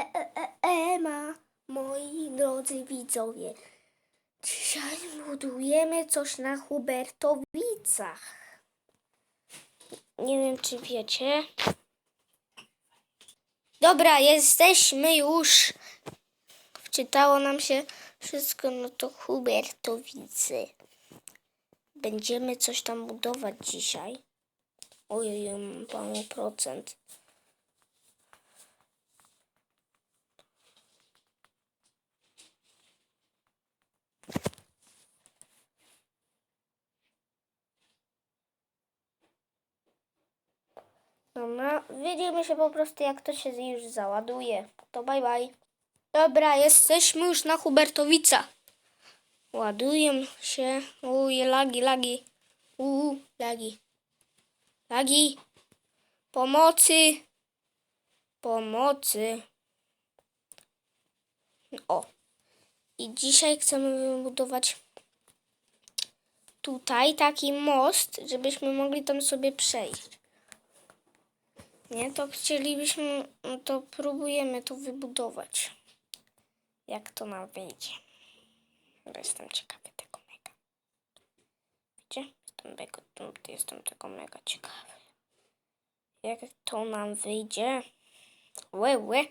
e, e, e, Ema, moi drodzy widzowie. Dzisiaj budujemy coś na Hubertowicach. Nie wiem, czy wiecie. Dobra, jesteśmy już. Wczytało nam się wszystko, no to Hubertowice. Będziemy coś tam budować dzisiaj. Ojej, mało procent. Dobra, widzimy się po prostu jak to się już załaduje. To bye bye. Dobra, jesteśmy już na Hubertowica. Ładuję się. Uj, lagi, lagi. Uuu, lagi. Lagi. Pomocy. Pomocy. O. I dzisiaj chcemy wybudować tutaj taki most, żebyśmy mogli tam sobie przejść. Nie, to chcielibyśmy, to próbujemy to wybudować. Jak to nam wyjdzie. Bo jestem ciekawy tego mega. Wiecie? Jestem, mega, jestem tego mega ciekawy. Jak to nam wyjdzie. Łe, łe.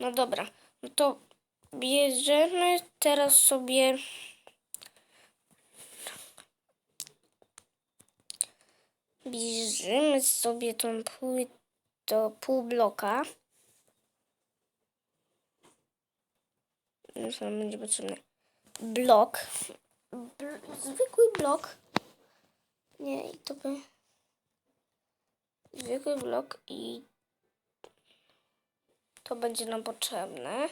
No dobra, no to bierzemy teraz sobie bierzemy sobie tą pół, to pół bloka. Już nam będzie potrzebny blok. Bl zwykły blok. Nie, i to by... Zwykły blok i to będzie nam potrzebne.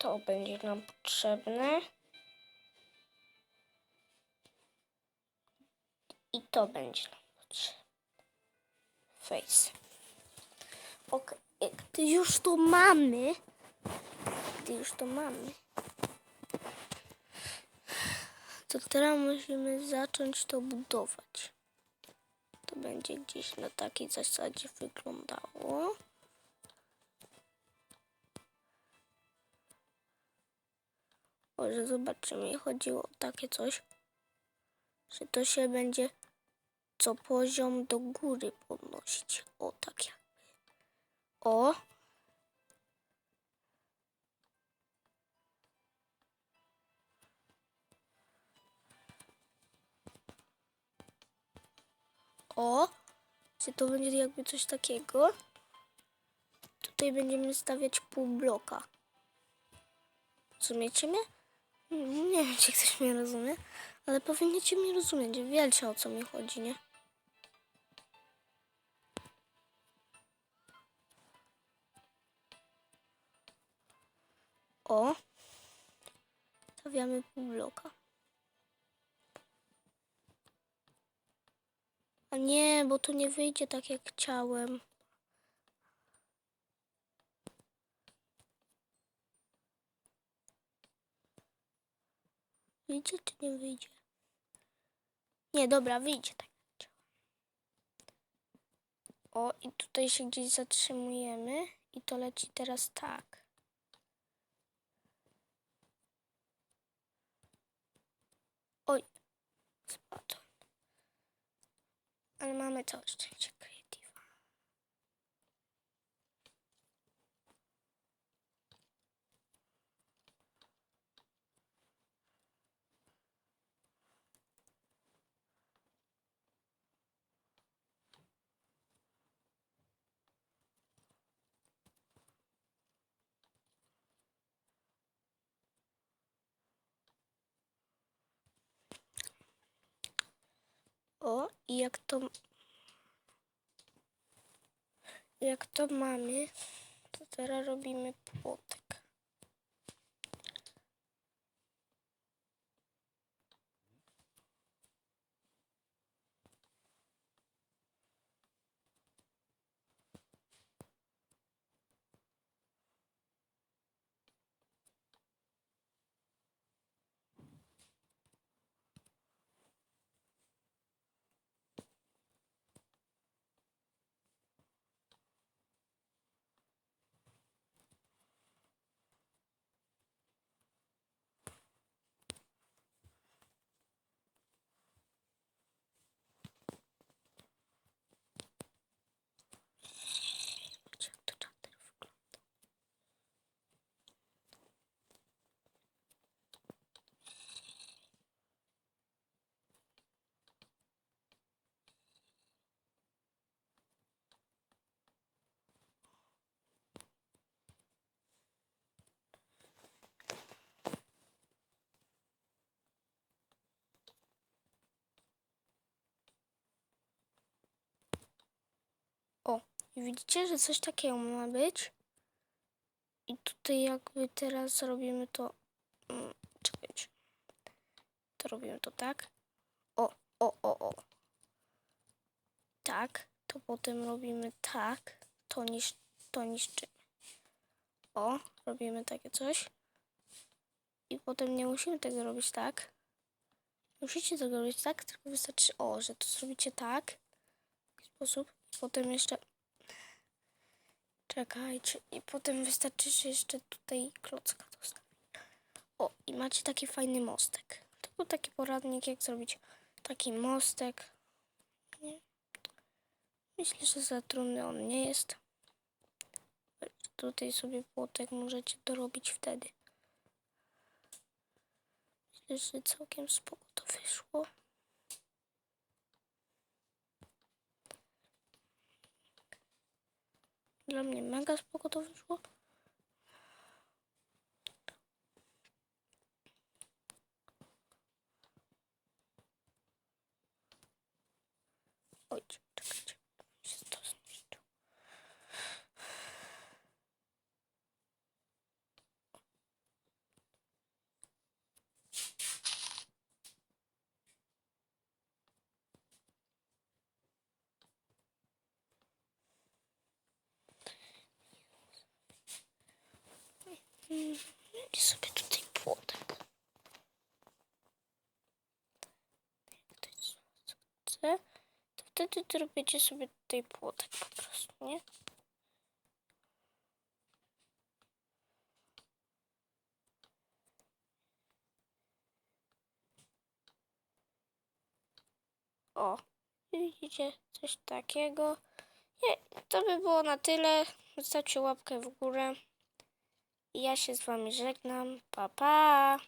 To będzie nam potrzebne. I to będzie nam potrzebne. Face. Ok, gdy już to mamy, gdy już to mamy, to teraz musimy zacząć to budować. To będzie gdzieś na takiej zasadzie wyglądało. Może zobaczymy, chodziło o takie coś, że to się będzie co poziom do góry podnosić. O, tak jakby. O. O, czy to będzie jakby coś takiego? Tutaj będziemy stawiać pół bloka. Rozumiecie mnie? Nie wiem, czy ktoś mnie rozumie, ale powinniście mnie rozumieć. Wiecie, o co mi chodzi, nie? O! Stawiamy pół bloka. A nie, bo to nie wyjdzie tak, jak chciałem. Wyjdzie czy nie wyjdzie? Nie, dobra, wyjdzie tak. O, i tutaj się gdzieś zatrzymujemy i to leci teraz tak. Oj, spadł. Ale mamy to szczęście I jak to jak to mamy, to teraz robimy płotek. Widzicie, że coś takiego ma być. I tutaj jakby teraz robimy to... mm, Czekajcie. To robimy to tak. O, o, o, o. Tak. To potem robimy tak. To, nisz, to niszczymy. O, robimy takie coś. I potem nie musimy tego robić tak. Musicie tego robić tak, tylko wystarczy, o, że to zrobicie tak. W sposób. I potem jeszcze... Czekajcie. I potem wystarczy, że jeszcze tutaj klocka dostawić. O, i macie taki fajny mostek. To był taki poradnik, jak zrobić taki mostek. Nie. Myślę, że za trudny on nie jest. Tutaj sobie płotek możecie dorobić wtedy. Myślę, że całkiem spoko to wyszło. Dla mnie mega spoko to wyszło. Oj, czekajcie. mi się to zniszczyło. Mm, Będzie sobie tutaj płotek. Chce, to wtedy to robicie sobie tutaj płotek po prostu, nie? O, widzicie coś takiego. Nie, to by było na tyle. Zostawcie łapkę w górę. I ja się z wami żegnam. Pa, pa!